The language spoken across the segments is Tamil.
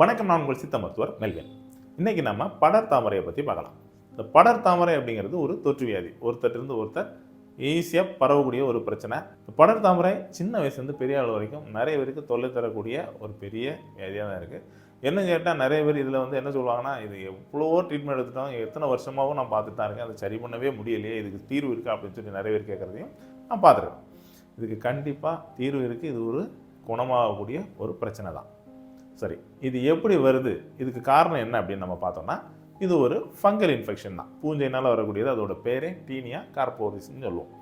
வணக்கம் நான் உங்கள் சித்த மருத்துவர் மெல்வன் இன்றைக்கி நம்ம படர் தாமரையை பற்றி பார்க்கலாம். இந்த படர் தாமரை அப்படிங்கிறது ஒரு தொற்று வியாதி. ஒருத்தர்லேருந்து ஒருத்தர் ஈஸியாக பரவக்கூடிய ஒரு பிரச்சனை. இந்த படர் தாமரை சின்ன வயசுலேருந்து பெரிய ஆள் வரைக்கும் நிறைய பேருக்கு தொல்லை தரக்கூடிய ஒரு பெரிய வியாதியாக தான் இருக்குது என்ன கேட்டால் நிறைய பேர் இதில் வந்து என்ன சொல்லுவாங்கன்னா இது எவ்வளவோ ட்ரீட்மெண்ட் எடுத்துட்டோம். எத்தனை வருஷமாகவும் நான் பார்த்துட்டு தான் இருக்கேன். அதை சரி பண்ணவே முடியலையே. இதுக்கு தீர்வு இருக்கா அப்படின்னு சொல்லி நிறைய பேர் கேட்குறதையும் நான் பார்த்துருக்கேன். இதுக்கு கண்டிப்பாக தீர்வு இருக்குது இது ஒரு குணமாகக்கூடிய ஒரு பிரச்சனை தான். சரி இது எப்படி வருது? இதுக்கு காரணம் என்ன அப்படின்னு நம்ம பார்த்தோம்னா இது ஒரு ஃபங்கல் இன்ஃபெக்ஷன் தான். பூஞ்சைனால் வரக்கூடியது அதோட பேரே டீனியா கார்போரிஸ்ன்னு சொல்லுவோம்.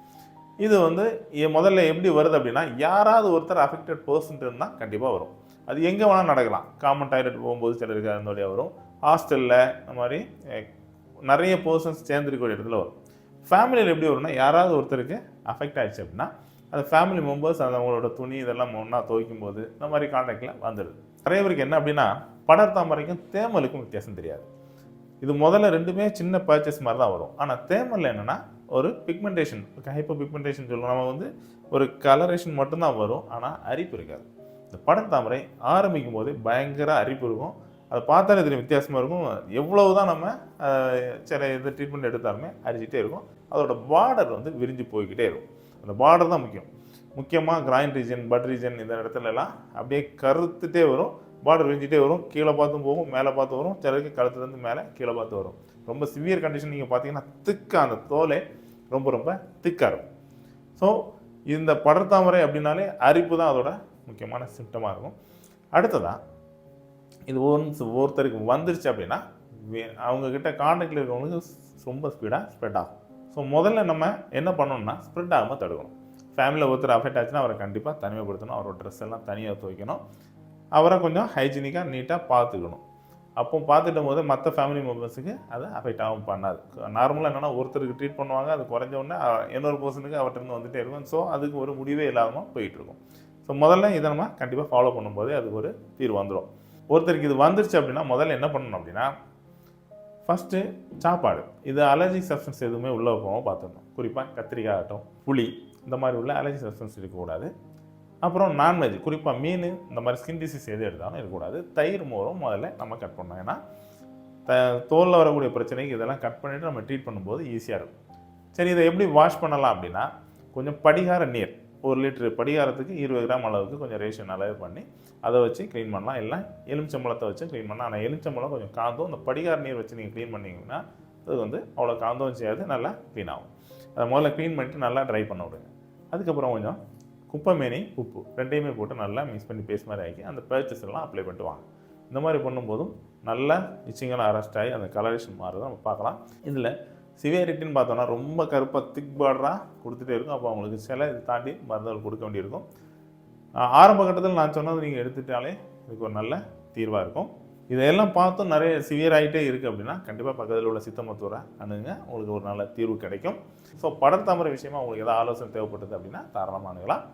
இது வந்து முதல்ல எப்படி வருது அப்படின்னா யாராவது ஒருத்தர் அஃபெக்டட் பர்சன்ட் இருந்தால் கண்டிப்பாக வரும். அது எங்கே வேணால் நடக்கலாம். காமன் டாய்லெட் போகும்போது சிலருக்கு அந்த வழியாக வரும். ஹாஸ்டலில் இந்த மாதிரி நிறைய பர்சன்ஸ் சேர்ந்துருக்கக்கூடிய இடத்துல வரும். ஃபேமிலியில் எப்படி வரும்னா யாராவது ஒருத்தருக்கு அஃபெக்ட் ஆயிடுச்சு அப்படின்னா அந்த ஃபேமிலி மெம்பர்ஸ் அந்த அவங்களோட துணி இதெல்லாம் ஒன்றா துவைக்கும் போது இந்த மாதிரி கான்டாக்டில் வந்துடுது. நிறைய பேருக்கு என்ன அப்படின்னா படர் தாமரைக்கும் தேமலுக்கும் வித்தியாசம் தெரியாது. இது முதல்ல ரெண்டுமே சின்ன பர்ச்சேஸ் மாதிரி தான் வரும். ஆனால் தேமலில் என்னென்னா ஒரு பிக்மெண்டேஷன் ஹைப்போ பிக்மெண்டேஷன் சொல்லுவோம். நம்ம வந்து ஒரு கலரேஷன் மட்டும்தான் வரும் ஆனால் அரிப்பு இருக்காது. இந்த படர் தாமரை ஆரம்பிக்கும் போது பயங்கர அரிப்பு இருக்கும். அதை பார்த்தாலே தெரியும் வித்தியாசமாக இருக்கும். எவ்வளவு தான் நம்ம சில இது ட்ரீட்மெண்ட் எடுத்தாலுமே அரிச்சிட்டே இருக்கும். அதோட பார்டர் வந்து விரிஞ்சு போய்கிட்டே இருக்கும். அந்த பார்டர் தான் முக்கியம். முக்கியமாக கிராயின் ரீஜன் பட் ரீஜன் இந்த இடத்துலலாம் அப்படியே கருத்துட்டே வரும். பார்டர் விரிஞ்சிட்டே வரும். கீழே பார்த்தும் போகும் மேலே பார்த்து வரும். சிலருக்கு கழுத்துலேருந்து மேலே கீழே பார்த்து வரும். ரொம்ப சிவியர் கண்டிஷன் நீங்கள் பார்த்தீங்கன்னா திக்காக அந்த தோலை ரொம்ப ரொம்ப திக்காக இருக்கும். ஸோ இந்த படர்தாமரை அப்படின்னாலே அரிப்பு தான் அதோட முக்கியமான சிம்டமாக இருக்கும். அடுத்ததாக இது ஒன்ஸ் ஒருத்தருக்கு வந்துருச்சு அப்படின்னா வே- அவங்க கிட்ட இருக்கவங்களுக்கு ரொம்ப ஸ்பீடாக ஸ்ப்ரெட் ஆகும். ஸோ முதல்ல நம்ம என்ன பண்ணணும்னா ஸ்ப்ரெட் ஆகாமல் தடுக்கணும். ஃபேமிலியில் ஒருத்தர் அஃபெக்ட் ஆச்சுன்னா அவரை கண்டிப்பாக தனிமைப்படுத்தணும். அவரோட ட்ரெஸ் எல்லாம் தனியாக துவைக்கணும் அவரை கொஞ்சம் ஹைஜீனிக்காக நீட்டாக பார்த்துக்கணும். அப்போ பார்த்துட்டும் போது மற்ற ஃபேமிலி மெம்பர்ஸுக்கு அது அஃபெக்ட் ஆகும் பண்ணாது. நார்மலாக என்னென்னா ஒருத்தருக்கு ட்ரீட் பண்ணுவாங்க அது குறைஞ்ச உடனே இன்னொரு பர்சனுக்கு அவர்கிட்ட வந்துகிட்டே இருக்கும். ஸோ அதுக்கு ஒரு முடிவே இல்லாமல் போயிட்டுருக்கும் ஸோ முதல்ல இதை நம்ம கண்டிப்பாக ஃபாலோ பண்ணும்போது அதுக்கு ஒரு தீர்வு வந்துடும் ஒருத்தருக்கு இது வந்துருச்சு அப்படின்னா முதல்ல என்ன பண்ணணும் அப்படின்னா ஃபஸ்ட்டு சாப்பாடு. இது அலர்ஜி சப்ஸ்டன்ஸ் எதுவுமே உள்ளே போகாமல் பார்த்துடணும். குறிப்பாக கத்திரிக்காய் ஆகட்டும் புளி இந்த மாதிரி உள்ள அலர்ஜி சப்ஸ்டன்ஸ் இருக்கக்கூடாது. அப்புறம் நான்வெஜ் குறிப்பாக மீன் இந்த மாதிரி ஸ்கின் டிசீஸ் எது எடுத்தாலும் இருக்கக்கூடாது. தயிர் மோரும் முதல்ல நம்ம கட் பண்ணோம் ஏன்னா த தோலில் வரக்கூடிய பிரச்சனைக்கு இதெல்லாம் கட் பண்ணிவிட்டு நம்ம ட்ரீட் பண்ணும்போது ஈஸியாக இருக்கும். சரி இதை எப்படி வாஷ் பண்ணலாம் அப்படின்னா கொஞ்சம் படிகார நீர் ஒரு லிட்டரு படிகாரத்துக்கு இருபது கிராம் அளவுக்கு கொஞ்சம் ரேஷன் அளவு பண்ணி அதை வச்சு க்ளீன் பண்ணலாம். இல்லை எலுமிச்சம்பழத்தை வச்சு க்ளீன் பண்ணலாம். ஆனால் எலுமிச்சம்பழம் கொஞ்சம் காந்தும். அந்த படிகார நீர் வச்சு நீங்கள் க்ளீன் பண்ணிங்கன்னா அது வந்து அவ்வளோ காந்தும் செய்யாது. நல்லா க்ளீன் ஆகும். அதை முதல்ல க்ளீன் பண்ணிட்டு நல்லா ட்ரை பண்ண விடுங்க. அதுக்கப்புறம் கொஞ்சம் குப்பைமேனி உப்பு ரெண்டையுமே போட்டு நல்லா மிக்ஸ் பண்ணி பேஸ்ட் மாதிரி ஆக்கி அந்த பர்ச்சஸ் எல்லாம் அப்ளை பண்ணிட்டு வாங்க. இந்த மாதிரி பண்ணும்போதும் நல்லா இச்சிங்கெல்லாம் அரெஸ்ட் ஆகி அந்த கலரேஷன் மாறுதான் நம்ம பார்க்கலாம். இதில் சிவியாரிட்டின்னு பார்த்தோன்னா ரொம்ப கருப்பாக திக் பார்டராக கொடுத்துட்டே இருக்கும். அப்போ அவங்களுக்கு சில இது தாண்டி மருந்துகள் கொடுக்க வேண்டியிருக்கும். ஆரம்ப கட்டத்தில் நான் சொன்னது நீங்கள் எடுத்துட்டாலே இதுக்கு ஒரு நல்ல தீர்வாக இருக்கும். இதையெல்லாம் பார்த்தும் நிறைய சிவியர் ஆகிட்டே இருக்குது அப்படின்னா கண்டிப்பாக பக்கத்தில் உள்ள சித்த மருத்துவரை அணுங்க உங்களுக்கு ஒரு நல்ல தீர்வு கிடைக்கும். ஸோ படத்தாமரை விஷயமா உங்களுக்கு ஏதாவது ஆலோசனை தேவைப்பட்டது அப்படின்னா தாராளமாக அணுகலாம்.